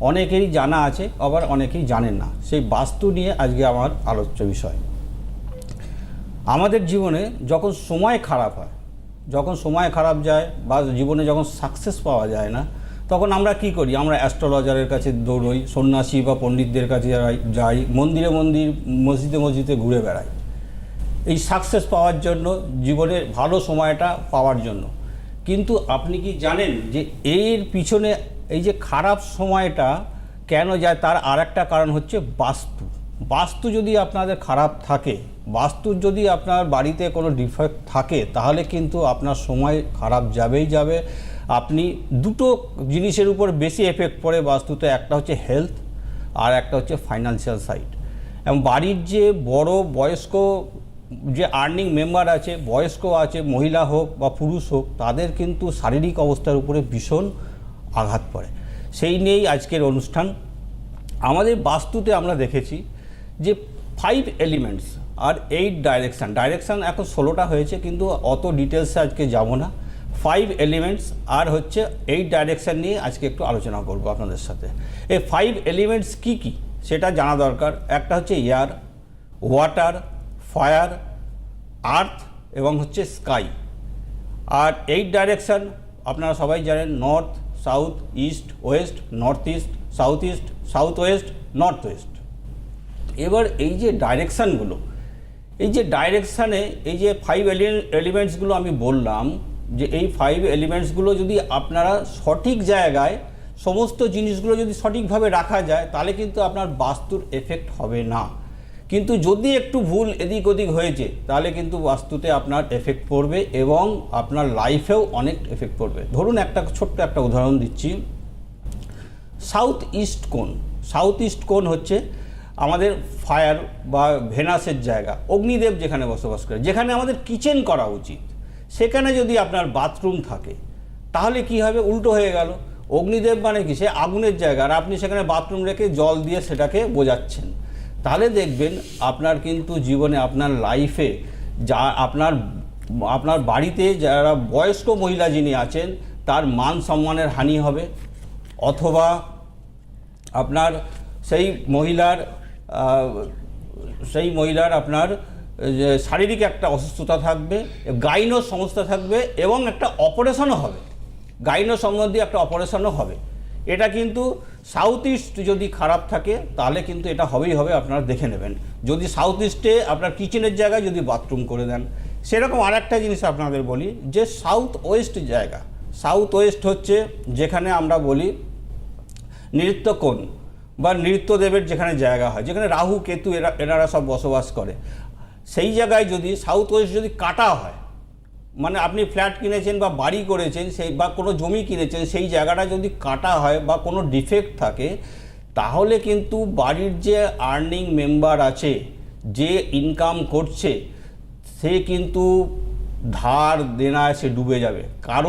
অনেকেরই জানা আছে, আবার অনেকেই জানেন না। সেই বাস্তু নিয়ে আজকে আমার আলোচ্য বিষয়। আমাদের জীবনে যখন সময় খারাপ হয়, যখন সময় খারাপ যায় বা জীবনে যখন সাকসেস পাওয়া যায় না, তখন আমরা কি করি? আমরা অ্যাস্ট্রোলজারের কাছে দৌড়ই, সন্ন্যাসী বা পণ্ডিতদের কাছে যাই মন্দিরে মন্দির, মসজিদে মসজিদে ঘুরে বেড়াই। এই সাকসেস পাওয়ার জন্য জীবনের ভালো সময়টা পাওয়ার জন্য। কিন্তু আপনি কি জানেন যে এর পিছনে এই যে খারাপ সময়টা কেন যায় তার আর একটা কারণ হচ্ছে বাস্তু। বাস্তু যদি আপনাদের খারাপ থাকে বাস্তুর যদি আপনার বাড়িতে কোনো ডিফেক্ট থাকে, তাহলে কিন্তু আপনার সময় খারাপ যাবেই যাবে। আপনি দুটো জিনিসের উপর বেশি এফেক্ট পড়ে বাস্তুতে, একটা হচ্ছে হেলথ আর একটা হচ্ছে ফাইন্যান্সিয়াল সাইড এবং বাড়ির যে বড় বয়স্ক যে আর্নিং মেম্বার আছে, বয়স্ক আছে, মহিলা হোক বা পুরুষ হোক, তাদের কিন্তু শারীরিক অবস্থার উপরে ভীষণ আঘাত পড়ে। সেই নিয়েই আজকের অনুষ্ঠান। আমাদের বাস্তুতে আমরা দেখেছি যে ফাইভ এলিমেন্টস আর এইট ডাইরেকশান ডাইরেকশান এখন ষোলোটা হয়েছে, কিন্তু অত ডিটেলসে আজকে যাব না। ফাইভ এলিমেন্টস আর হচ্ছে এইট ডাইরেকশান নিয়ে আজকে একটু আলোচনা করব আপনাদের সাথে। এই ফাইভ এলিমেন্টস কি কি? সেটা জানা দরকার। একটা হচ্ছে এয়ার ওয়াটার ফায়ার আর্থ এবং হচ্ছে স্কাই আর এইট ডাইরেকশান আপনারা সবাই জানেন north south east west north east south east south west north west এবার এই যে ডাইরেকশানগুলো এই যে ডাইরেকশানে এই যে ফাইভ এলিমেন্টসগুলো আমি বললাম, যে এই ফাইভ এলিমেন্টসগুলো যদি আপনারা সঠিক জায়গায় সমস্ত জিনিসগুলো যদি সঠিকভাবে রাখা যায়, তাহলে কিন্তু আপনার বাস্তুর এফেক্ট হবে না। কিন্তু যদি একটু ভুল এদিক ওদিক হয়েছে, তাহলে কিন্তু বাস্তুতে আপনার এফেক্ট পড়বে এবং আপনার লাইফেও অনেক এফেক্ট পড়বে। ধরুন একটা ছোট্ট একটা উদাহরণ দিচ্ছি। সাউথ ইস্ট কোন সাউথ ইস্ট কোন হচ্ছে আমাদের ফায়ার বা ভেনাসের জায়গা, অগ্নিদেব যেখানে বসবাস করে। যেখানে আমাদের কিচেন করা উচিত। সেখানে যদি আপনার বাথরুম থাকে, তাহলে কি হবে? উল্টো হয়ে গেল। অগ্নিদেব মানে কি? সে আগুনের জায়গা। আর আপনি সেখানে বাথরুম রেখে জল দিয়ে সেটাকে বোঝাচ্ছেন। তাহলে দেখবেন আপনার কিন্তু জীবনে আপনার লাইফে যা আপনার আপনার বাড়িতে যারা বয়স্ক মহিলা যিনি আছেন, তার মান সম্মানের হানি হবে। অথবা আপনার সেই মহিলার সেই মহিলার আপনার শারীরিক একটা অসুস্থতা থাকবে গাইনো সমস্যা থাকবে এবং একটা অপারেশনও হবে। গাইনো সম্বন্ধে একটা অপারেশনও হবে। এটা কিন্তু সাউথ ইস্ট যদি খারাপ থাকে, তাহলে কিন্তু এটা হবেই হবে, আপনারা দেখে নেবেন। যদি সাউথ ইস্টে আপনার কিচেনের জায়গায় যদি বাথরুম করে দেন, সেরকম আর একটা জিনিস আপনাদের বলি, যে সাউথ ওয়েস্ট জায়গা সাউথ ওয়েস্ট হচ্ছে যেখানে আমরা বলি নৃত্যকোণ বা নৃত্যদেবের যেখানে জায়গা হয়, যেখানে রাহু, কেতু এরা, এনারা সব বসবাস করে। সেই জায়গায় যদি সাউথ ওয়েস্ট যদি কাটা হয় মানে আপনি ফ্ল্যাট কিনেছেন বা বাড়ি করেছেন, সেই বা কোনো জমি কিনেছেন, সেই জায়গাটা যদি কাটা হয় বা কোনো ডিফেক্ট থাকে, তাহলে কিন্তু বাড়ির যে আর্নিং মেম্বার আছে, যে ইনকাম করছে, সে কিন্তু ধার দেনায় সে ডুবে যাবে। কারণ